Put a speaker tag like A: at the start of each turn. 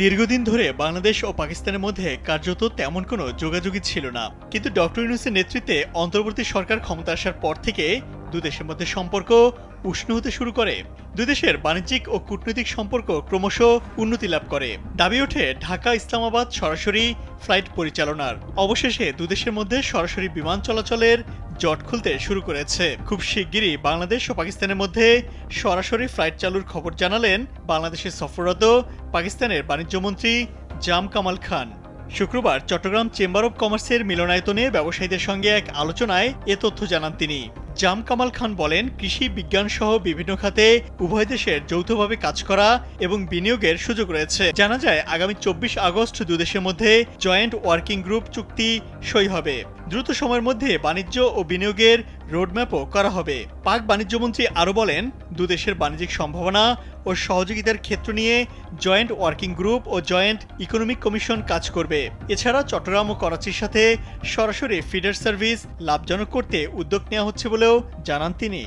A: দীর্ঘদিন ধরে বাংলাদেশ ও পাকিস্তানের মধ্যে কার্যত তেমন কোনো যোগাযোগই ছিল না। কিন্তু ডক্টর ইউনুসের নেতৃত্বে অন্তর্বর্তী সরকার ক্ষমতা আসার পর থেকে দুদেশের মধ্যে সম্পর্ক উষ্ণ হতে শুরু করে। দুই দেশের বাণিজ্যিক ও কূটনৈতিক সম্পর্ক ক্রমশ উন্নতি লাভ করে। দাবি ওঠে, ঢাকা ইসলামাবাদ সরাসরি ফ্লাইট পরিচালনার। অবশেষে দুদেশের মধ্যে সরাসরি বিমান চলাচলের জট খুলতে শুরু করেছে। খুব শিগগিরই বাংলাদেশ ও পাকিস্তানের মধ্যে সরাসরি ফ্লাইট চালুর খবর জানালেন বাংলাদেশে সফররত পাকিস্তানের বাণিজ্যমন্ত্রী জাম কামাল খান। শুক্রবার চট্টগ্রাম চেম্বার অব কমার্সের মিলনায়তনে ব্যবসায়ীদের সঙ্গে এক আলোচনায় এ তথ্য জানান তিনি। জাম কামাল খান বলেন, কৃষি বিজ্ঞান সহ বিভিন্ন খাতে উভয় দেশের যৌথভাবে কাজ করা এবং বিনিয়োগের সুযোগ রয়েছে। জানা যায়, আগামী চব্বিশ আগস্ট দুদেশের মধ্যে জয়েন্ট ওয়ার্কিং গ্রুপ চুক্তি সই হবে। দ্রুত সময়ের মধ্যে বাণিজ্য ও বিনিয়োগের রোডম্যাপও করা হবে। পাক বাণিজ্যমন্ত্রী আরও বলেন দুদেশের বাণিজ্যিক সম্ভাবনা ও সহযোগিতার ক্ষেত্র নিয়ে জয়েন্ট ওয়ার্কিং গ্রুপ ও জয়েন্ট ইকোনমিক কমিশন কাজ করবে। এছাড়া চট্টগ্রাম ও করাচির সাথে সরাসরি ফিডার সার্ভিস লাভজনক করতে উদ্যোগ নেওয়া হচ্ছে বলেও জানান তিনি।